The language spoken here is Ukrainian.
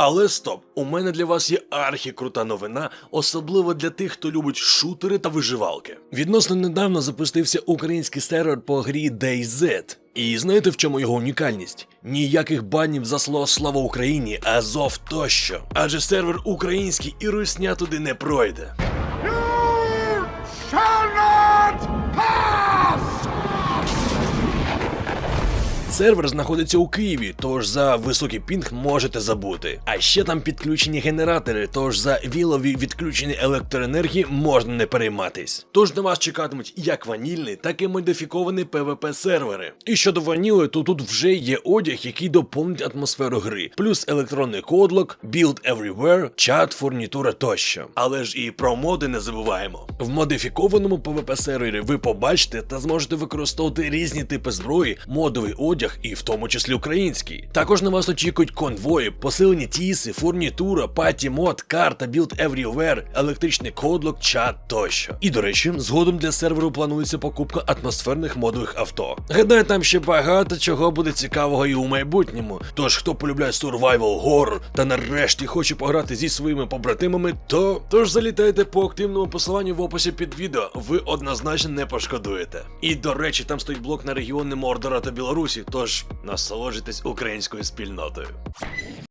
Але стоп, у мене для вас є архікрута новина, особливо для тих, хто любить шутери та виживалки. Відносно недавно запустився український сервер по грі DayZ. І знаєте в чому його унікальність? Ніяких банів за слово слава Україні, Азов тощо. Адже сервер український і русня туди не пройде. Сервер знаходиться у Києві, тож за високий пінг можете забути. А ще там підключені генератори, тож за вілові відключення електроенергії можна не перейматись. Тож на вас чекатимуть як ванільні, так і модифіковані PvP сервери. І щодо ваніли, то тут вже є одяг, який доповнить атмосферу гри, плюс електронний кодлок, build everywhere, чат, фурнітура тощо. Але ж і про моди не забуваємо. В модифікованому PvP сервері ви побачите та зможете використовувати різні типи зброї, модовий одяг і в тому числі український. Також на вас очікують конвої, посилені тіси, фурнітура, паті мод, карта, build everywhere, електричний кодлок, чат тощо. І до речі, згодом для серверу планується покупка атмосферних модових авто. Гадаю, там ще багато чого буде цікавого і у майбутньому. Тож, хто полюбляє survival, horror та нарешті хоче пограти зі своїми побратимами, то тож залітайте по активному посиланню в описі під відео, ви однозначно не пошкодуєте. І до речі, там стоїть блок на регіони Мордора та Білорусі, тож насолоджуйтесь українською спільнотою.